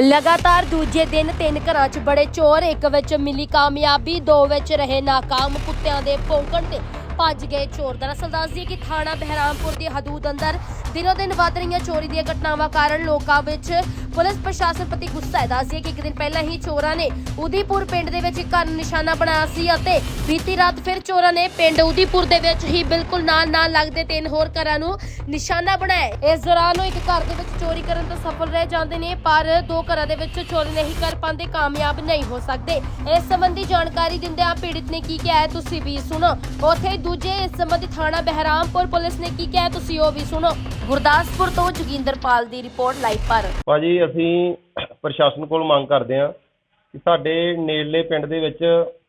ਲਗਾਤਾਰ ਦੂਜੇ ਦਿਨ ਤਿੰਨ ਘਰਾਂ 'ਚ ਬੜੇ ਚੋਰ, ਇੱਕ ਵਿੱਚ ਮਿਲੀ ਕਾਮਯਾਬੀ, ਦੋ ਵਿੱਚ ਰਹੇ ਨਾਕਾਮ ਕੁੱਤਿਆਂ ਦੇ ਭੌਂਕਣ ਤੇ ਭੱਜ ਗਏ ਚੋਰ। ਦਰਅਸਲ ਦੱਸਦੀ ਕਿ ਥਾਣਾ ਬਹਿਰਾਮਪੁਰ ਦੀ ਹਦੂਦ ਅੰਦਰ ਦਿਨੋ ਦਿਨ ਵੱਧ ਰਹੀਆਂ ਚੋਰੀ ਦੀਆਂ ਘਟਨਾਵਾਂ ਕਾਰਨ ਲੋਕਾਂ ਵਿੱਚ ਪੁਲਿਸ ਪ੍ਰਸ਼ਾਸਨ ਪ੍ਰਤੀ ਗੁੱਸਾ ਹੈ ਦੱਸਦੀ ਕਿ ਇੱਕ ਦਿਨ ਪਹਿਲਾਂ ਹੀ ਚੋਰਾਂ ਨੇ ਉਦੀਪੁਰ ਪਿੰਡ ਦੇ ਵਿੱਚ ਇੱਕ ਘਰ ਨੂੰ ਨਿਸ਼ਾਨਾ ਬਣਾਇਆ ਸੀ ਅਤੇ ਬੀਤੀ ਰਾਤ ਫਿਰ ਚੋਰਾਂ ਨੇ ਪਿੰਡ ਉਦੀਪੁਰ ਦੇ ਵਿੱਚ ਹੀ ਬਿਲਕੁਲ ਨਾਲ ਨਾਲ ਲੱਗਦੇ ਤਿੰਨ ਹੋਰ ਘਰਾਂ ਨੂੰ ਨਿਸ਼ਾਨਾ ਬਣਾਇਆ। ਇਸ ਦੌਰਾਨ ਉਹ ਇੱਕ ਘਰ ਦੇ ਵਿੱਚ ਚੋਰੀ ਕਰਨ ਤੋਂ ਸਫਲ ਰਹਿ ਜਾਂਦੇ ਨੇ, ਪਰ ਦੋ ਘਰਾਂ ਦੇ ਵਿੱਚ ਚੋਰੀ ਨਹੀਂ ਕਰ ਪਾਉਂਦੇ, ਕਾਮਯਾਬ ਨਹੀਂ ਹੋ ਸਕਦੇ। ਇਸ ਸੰਬੰਧੀ ਜਾਣਕਾਰੀ ਦਿੰਦਿਆਂ ਪੀੜਿਤ ਨੇ ਕੀ ਕਿਹਾ ਹੈ, ਤੁਸੀਂ ਵੀ ਸੁਣੋ। ਉੱਥੇ ਦੂਜੇ ਇਸ ਸੰਬੰਧੀ ਥਾਣਾ ਬਹਿਰਾਮਪੁਰ ਪੁਲਿਸ ਨੇ ਕੀ ਕਿਹਾ ਤੁਸੀਂ ਉਹ ਵੀ ਸੁਣੋ। ਗੁਰਦਾਸਪੁਰ ਤੋਂ ਜੋਗਿੰਦਰਪਾਲ ਦੀ ਰਿਪੋਰਟ ਲਾਈਵ ਪਰ। ਭਾਜੀ, ਅਸੀਂ ਪ੍ਰਸ਼ਾਸਨ ਕੋਲ ਮੰਗ ਕਰਦੇ ਹਾਂ ਕਿ ਸਾਡੇ ਨੇੜਲੇ ਪਿੰਡ ਦੇ ਵਿੱਚ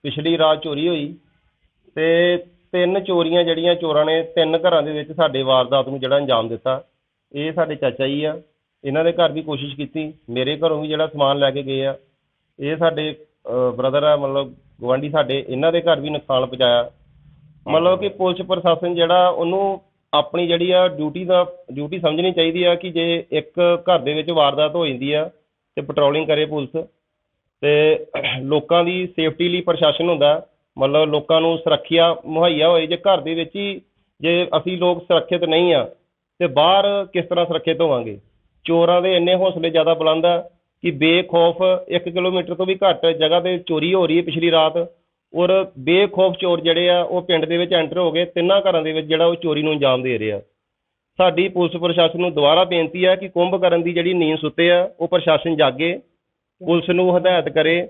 ਪਿਛਲੀ ਰਾਤ ਚੋਰੀ ਹੋਈ ਤੇ ਤਿੰਨ ਚੋਰੀਆਂ ਜਿਹੜੀਆਂ ਚੋਰਾਂ ਨੇ, ਤਿੰਨ ਘਰਾਂ ਦੇ ਵਿੱਚ ਸਾਡੇ ਵਾਰਦਾਤ ਨੂੰ ਜਿਹੜਾ ਅੰਜਾਮ ਦਿੱਤਾ। ਇਹ ਸਾਡੇ ਚਾਚਾ ਜੀ ਆ। ਇਹਨਾਂ ਦੇ ਘਰ ਵੀ ਕੋਸ਼ਿਸ਼ ਕੀਤੀ। ਮੇਰੇ ਘਰੋਂ ਵੀ ਜਿਹੜਾ ਸਮਾਨ ਲੈ ਕੇ ਗਏ ਆ। ਇਹ ਸਾਡੇ ਬ੍ਰਦਰ ਆ, ਮਤਲਬ ਗਵਾਂਢੀ ਸਾਡੇ, ਇਹਨਾਂ ਦੇ ਘਰ ਵੀ ਨੁਕਸਾਨ ਪਹੁੰਚਾਇਆ। ਮਤਲਬ ਕਿ ਪੁਲਿਸ ਪ੍ਰਸ਼ਾਸਨ ਜਿਹੜਾ, ਉਹਨੂੰ ਆਪਣੀ ਜਿਹੜੀ ਆ ਡਿਊਟੀ ਦਾ ਡਿਊਟੀ ਸਮਝਣੀ ਚਾਹੀਦੀ ਆ ਕਿ ਜੇ ਇੱਕ ਘਰ ਦੇ ਵਿੱਚ ਵਾਰਦਾਤ ਹੋ ਜਾਂਦੀ ਆ ਤੇ ਪੈਟਰੋਲਿੰਗ ਕਰੇ ਪੁਲਿਸ ਤੇ ਲੋਕਾਂ ਦੀ ਸੇਫਟੀ ਲਈ ਪ੍ਰਸ਼ਾਸਨ ਹੁੰਦਾ, ਮਤਲਬ ਲੋਕਾਂ ਨੂੰ ਸੁਰੱਖਿਆ ਮੁਹੱਈਆ ਹੋਏ, ਜੇ ਘਰ ਦੇ ਵਿੱਚ ਹੀ ਜੇ ਅਸੀਂ ਲੋਕ ਸੁਰੱਖਿਅਤ ਨਹੀਂ ਆ ਤੇ ਬਾਹਰ ਕਿਸ ਤਰ੍ਹਾਂ ਸੁਰੱਖਿਅਤ ਹੋਵਾਂਗੇ? ਚੋਰਾਂ ਦੇ ਇੰਨੇ ਹੌਸਲੇ ਜ਼ਿਆਦਾ ਬੁਲੰਦ ਆ ਕਿ ਬੇਖੌਫ 1 ਕਿਲੋਮੀਟਰ ਤੋਂ ਵੀ ਘੱਟ ਜਗ੍ਹਾ ਤੇ ਚੋਰੀ ਹੋ ਰਹੀ ਹੈ ਪਿਛਲੀ ਰਾਤ। ਔਰ ਬੇਖੌਫ ਚੋਰ ਜਿਹੜੇ ਆ, ਉਹ ਪਿੰਡ ਦੇ ਵਿੱਚ ਐਂਟਰ ਹੋ ਗਏ। ਤਿੰਨਾਂ ਘਰਾਂ ਦੇ ਵਿੱਚ ਜਿਹੜਾ ਉਹ ਚੋਰੀ ਨੂੰ ਅੰਜਾਮ ਦੇ ਰਹੇ ਆ। ਸਾਡੀ ਪੁਲਿਸ ਪ੍ਰਸ਼ਾਸਨ ਨੂੰ ਦੁਬਾਰਾ ਬੇਨਤੀ ਆ ਕਿ ਕੁੰਭ ਕਰਨ ਦੀ ਜਿਹੜੀ ਨੀਂਦ ਸੁੱਤੇ ਆ, ਉਹ ਪ੍ਰਸ਼ਾਸਨ ਜਾਗੇ, ਪੁਲਿਸ ਨੂੰ ਹਦਾਇਤ ਕਰੇ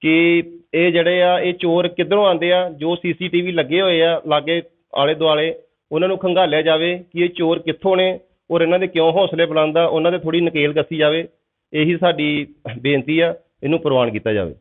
ਕਿ ਇਹ ਜਿਹੜੇ ਆ, ਇਹ ਚੋਰ ਕਿੱਧਰੋਂ ਆਉਂਦੇ ਆ, ਜੋ ਸੀਸੀਟੀਵੀ ਲੱਗੇ ਹੋਏ ਆ, ਲਾਗੇ ਆਲੇ ਦੁਆਲੇ, ਉਹਨਾਂ ਨੂੰ ਖੰਗਾਲਿਆ ਜਾਵੇ ਕਿ ਇਹ ਚੋਰ ਕਿੱਥੋਂ ਨੇ ਔਰ ਇਹਨਾਂ ਦੇ ਕਿਉਂ ਹੌਸਲੇ ਬੁਲੰਦ ਆ, ਉਹਨਾਂ ਦੇ ਥੋੜੀ ਨਕੇਲ ਕੱਸੀ ਜਾਵੇ। ਇਹੀ ਸਾਡੀ ਬੇਨਤੀ ਆ, ਇਹਨੂੰ ਪ੍ਰਵਾਨ ਕੀਤਾ ਜਾਵੇ।